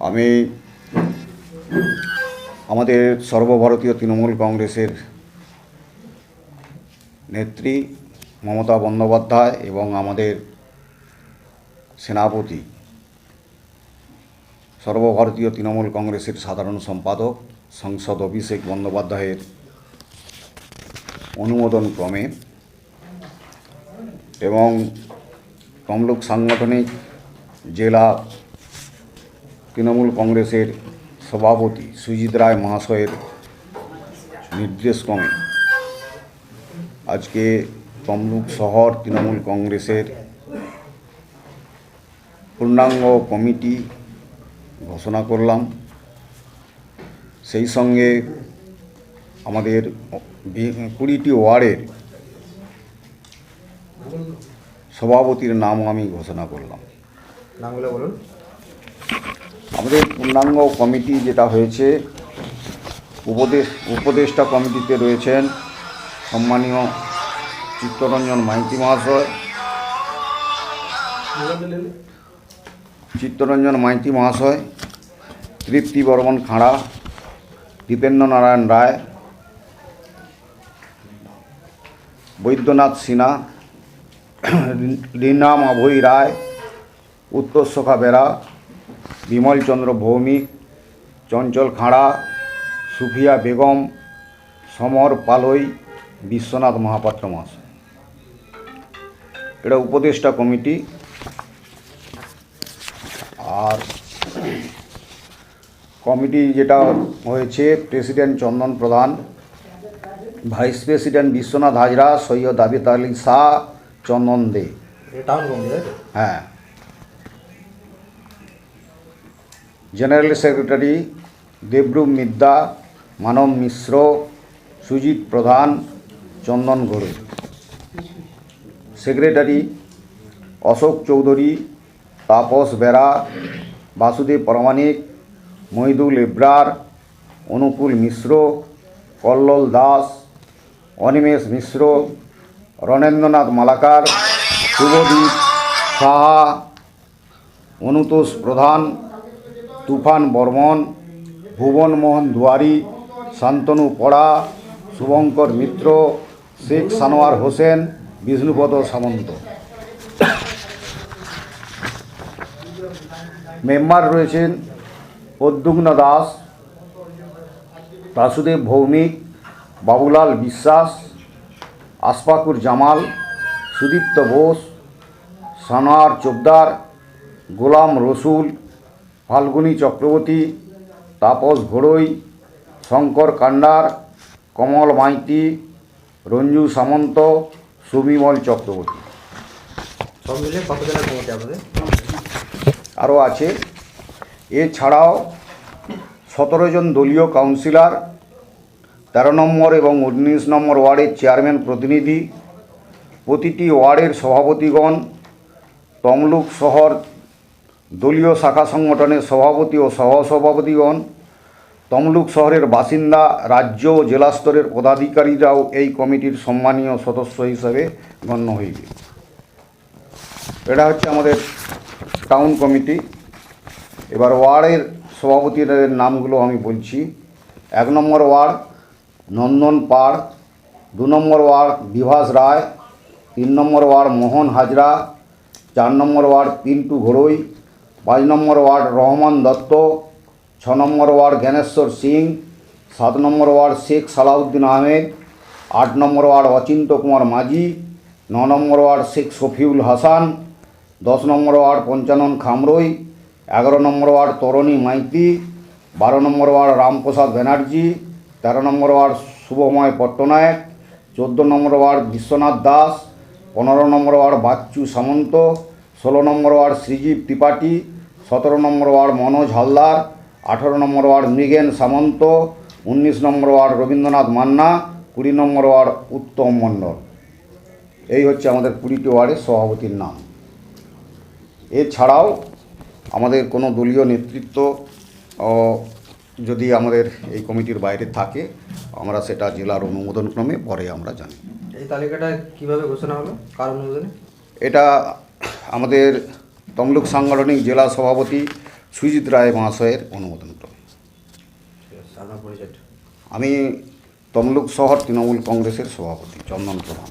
আমি আমাদের সর্বভারতীয় তৃণমূল কংগ্রেসের নেত্রী মমতা বন্দ্যোপাধ্যায় এবং আমাদের সেনাপতি, সর্বভারতীয় তৃণমূল কংগ্রেসের সাধারণ সম্পাদক, সংসদ অভিষেক বন্দ্যোপাধ্যায়ের অনুমোদন ক্রমে এবং তমলুক সাংগঠনিক জেলা তৃণমূল কংগ্রেসের সভাপতি সুজিত রায় মহাশয়ের নির্দেশক্রমে আজকে তমলুক শহর তৃণমূল কংগ্রেসের পূর্ণাঙ্গ কমিটি ঘোষণা করলাম। সেই সঙ্গে আমাদের কুড়িটি ওয়ার্ডের সভাপতির নামও আমি ঘোষণা করলাম। নামগুলো বলুন। আমাদের পূর্ণাঙ্গ কমিটি যেটা হয়েছে, উপদেশ, উপদেষ্টা কমিটিতে রয়েছেন সম্মানীয় চিত্তরঞ্জন মাইতি মহাশয়। চিত্তরঞ্জন মাইতি মহাশয়, তৃপ্তি বর্মন খাঁড়া, দীপেন্দ্র নারায়ণ রায়, বৈদ্যনাথ সিনহা রীনা মাভৈ রায়, উত্তর সখা বেরা বিমল চন্দ্র ভৌমিক চঞ্চল খাঁড়া সুফিয়া বেগম সমর পালই বিশ্বনাথ মহাপাত্র মহাশয়। এটা উপদেষ্টা কমিটি। আর কমিটি যেটা হয়েছে president Chandan Pradhan vice president Biswanath Hazra Syed Abid Ali Shah Chandan De. হ্যাঁ। জেনারেল সেক্রেটারি দেবরূপ মিদ্যা মানব মিশ্র সুজিত প্রধান চন্দন ঘোড়ে সেক্রেটারি অশোক চৌধুরী তাপস বেরা বাসুদেব প্রামাণিক মহিদুল ইব্রার অনুকূল মিশ্র কল্লোল দাস অনিমেষ মিশ্র রণেন্দ্রনাথ মালাকার শুভদীপ সাহা অনুতোষ প্রধান তুফান বর্মন, ভুবন মোহন দুয়ারি, শান্তনু পড়া, শুভঙ্কর মিত্র, শেখ সানোয়ার হোসেন, বিষ্ণুপদ সামন্ত। মেম্বার রয়েছেন প্রদ্যুগ্ন দাস বাসুদেব ভৌমিক, বাবুলাল বিশ্বাস, আসফাকুর জামাল, সুদীপ্ত বোস, সানোয়ার চোপদার, গোলাম রসুল ফাল্গুনী চক্রবর্তী তাপস ঘোড়ই শঙ্কর কান্ডার কমল মাইতি রঞ্জু সামন্ত সুবিমল চক্রবর্তী। সব মিলে কত জনের কমিটি আপনাদের? আরও আছে। এছাড়াও সতেরো জন দলীয় কাউন্সিলর তেরো নম্বর এবং উনিশ নম্বর ওয়ার্ডের চেয়ারম্যান প্রতিনিধি প্রতিটি ওয়ার্ডের সভাপতিগণ তমলুক শহর দলীয় শাখা সংগঠনের সভাপতি ও সহসভাপতিগণ, তমলুক শহরের বাসিন্দা, রাজ্য ও জেলা স্তরের পদাধিকারীরাও এই কমিটির সম্মানীয় সদস্য হিসাবে গণ্য হইবে। এটা হচ্ছে আমাদের টাউন কমিটি। এবার ওয়ার্ডের সভাপতিদের নামগুলো আমি বলছি। এক নম্বর ওয়ার্ড নন্দন পাড়, দু নম্বর ওয়ার্ড বিভাস রায়, তিন নম্বর ওয়ার্ড মোহন হাজরা, চার নম্বর ওয়ার্ড পিন্টু ঘোড়ই পাঁচ নম্বর ওয়ার্ড রহমান দত্ত ছ নম্বর ওয়ার্ড জ্ঞানেশ্বর সিং সাত নম্বর ওয়ার্ড শেখ সালাউদ্দিন আহমেদ আট নম্বর ওয়ার্ড অচিন্ত কুমার মাঝি ন নম্বর ওয়ার্ড শেখ শফিউল হাসান দশ নম্বর ওয়ার্ড পঞ্চানন খামরই এগারো নম্বর ওয়ার্ড তরণী মাইতি বারো নম্বর ওয়ার্ড রামপ্রসাদ ব্যানার্জি তেরো নম্বর ওয়ার্ড শুভময় পট্টনায়ক চোদ্দ নম্বর ওয়ার্ড বিশ্বনাথ দাস পনেরো নম্বর ওয়ার্ড বাচ্চু সামন্ত ষোলো নম্বর ওয়ার্ড শ্রীজীব ত্রিপাঠী সতেরো নম্বর ওয়ার্ড মনোজ হালদার আঠেরো নম্বর ওয়ার্ড মৃগেন সামন্ত উনিশ নম্বর ওয়ার্ড রবীন্দ্রনাথ মান্না কুড়ি নম্বর ওয়ার্ড উত্তম মণ্ডল। এই হচ্ছে আমাদের কুড়িটি ওয়ার্ডের সভাপতির নাম। এছাড়াও আমাদের কোনো দলীয় নেতৃত্ব যদি আমাদের এই কমিটির বাইরে থাকে আমরা সেটা জেলার অনুমোদনক্রমে পরে আমরা জানি। এই তালিকাটা কীভাবে ঘোষণা হলো? কার অনুমোদনে? এটা আমাদের তমলুক সাংগঠনিক জেলা সভাপতি সুজিত রায় মহাশয়ের অনুমোদন ক্রমে আমি তমলুক শহর তৃণমূল কংগ্রেসের সভাপতি চন্দন প্রধান।